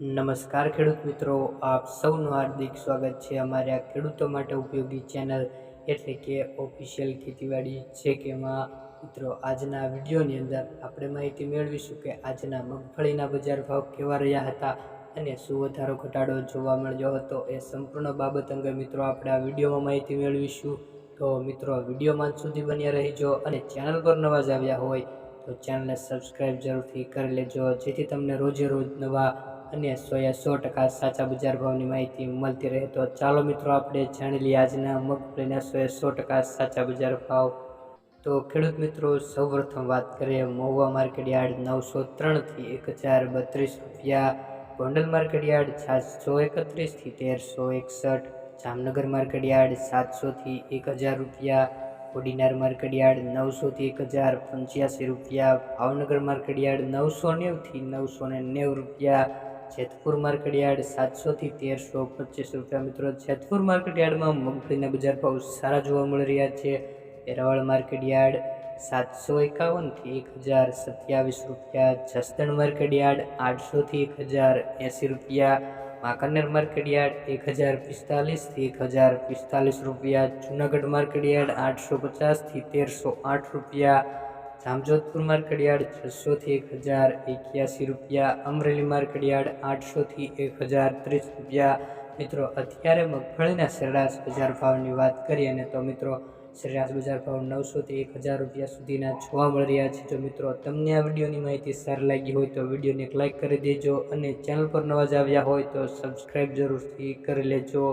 નમસ્કાર ખેડૂત મિત્રો, આપ સૌનું હાર્દિક સ્વાગત છે અમારી આ ખેડૂતો માટે ઉપયોગી ચેનલ એટલે કે ઓફિશિયલ ખેતીવાડી છે કે એમાં મિત્રો આજના વિડીયોની અંદર આપણે માહિતી મેળવીશું કે આજના મગફળીના બજાર ભાવ કેવા રહ્યા હતા અને શું વધારો ઘટાડો જોવા મળ્યો હતો એ સંપૂર્ણ બાબત અંગે મિત્રો આપણે આ વિડીયોમાં માહિતી મેળવીશું. તો મિત્રો વિડીયોમાં સુધી બન્યા રહીજો અને ચેનલ પર નવા જ આવ્યા હોય તો ચેનલને સબસ્ક્રાઈબ જરૂરથી કરી લેજો, જેથી તમને રોજે રોજ નવા અને સો એ સો ટકા સાચા બજાર ભાવની માહિતી મળતી રહે તો ચાલો મિત્રો આપણે જાણી લઈએ આજના મગફળીના સો એ સો ટકા સાચા બજાર ભાવ. તો ખેડૂત મિત્રો, સૌપ્રથમ વાત કરીએ મહુવા માર્કેટ યાર્ડ નવસો ત્રણથી એક હજાર બત્રીસ રૂપિયા, ગોંડલ માર્કેટ યાર્ડ સાતસો એકત્રીસથી તેરસો એકસઠ, જામનગર માર્કેટ યાર્ડ સાતસોથી એક હજાર રૂપિયા, કોડીનાર માર્કેટ યાર્ડ નવસોથી એક હજાર પંચ્યાસી રૂપિયા, ભાવનગર માર્કેટ યાર્ડ નવસો નેવથી નવસો ને નેવું રૂપિયા જેતપુર માર્કેટ યાર્ડ સાતસોથી તેરસો પચીસ રૂપિયા મિત્રો. જેતપુર માર્કેટ યાર્ડમાં મગફળીના બજાર ભાવ સારા જોવા મળી રહ્યા છે. એરવાળ માર્કેટ યાર્ડ સાતસો એકાવનથી એક હજાર સત્યાવીસ રૂપિયા. જસદણ માર્કેટ યાર્ડ આઠસોથી એક હજાર એંસી રૂપિયા. વાંકાનેર માર્કેટ યાર્ડ એક હજાર પિસ્તાલીસથી એક હજાર પિસ્તાલીસ રૂપિયા. જુનાગઢ માર્કેટ યાર્ડ આઠસો પચાસથી તેરસો આઠ રૂપિયા. જામજોધપુર માર્કેટ યાર્ડ છસોથી એક હજાર એક્યાસી રૂપિયા, અમરેલી માર્કેટ યાર્ડ આઠસોથી એક હજાર ત્રીસ રૂપિયા. મિત્રો, અત્યારે મગફળીના સરેરાશ બજાર ભાવની વાત કરીએ ને તો મિત્રો, સરેરાશ બજાર ભાવ નવસોથી એક હજાર રૂપિયા સુધીના જોવા મળી રહ્યા છે. જો મિત્રો, તમને આ વિડીયોની માહિતી સારી લાગી હોય તો વિડીયોને એક લાઇક કરી દેજો અને ચેનલ પર નવા જ આવ્યા હોય તો સબસ્ક્રાઈબ જરૂરથી કરી લેજો.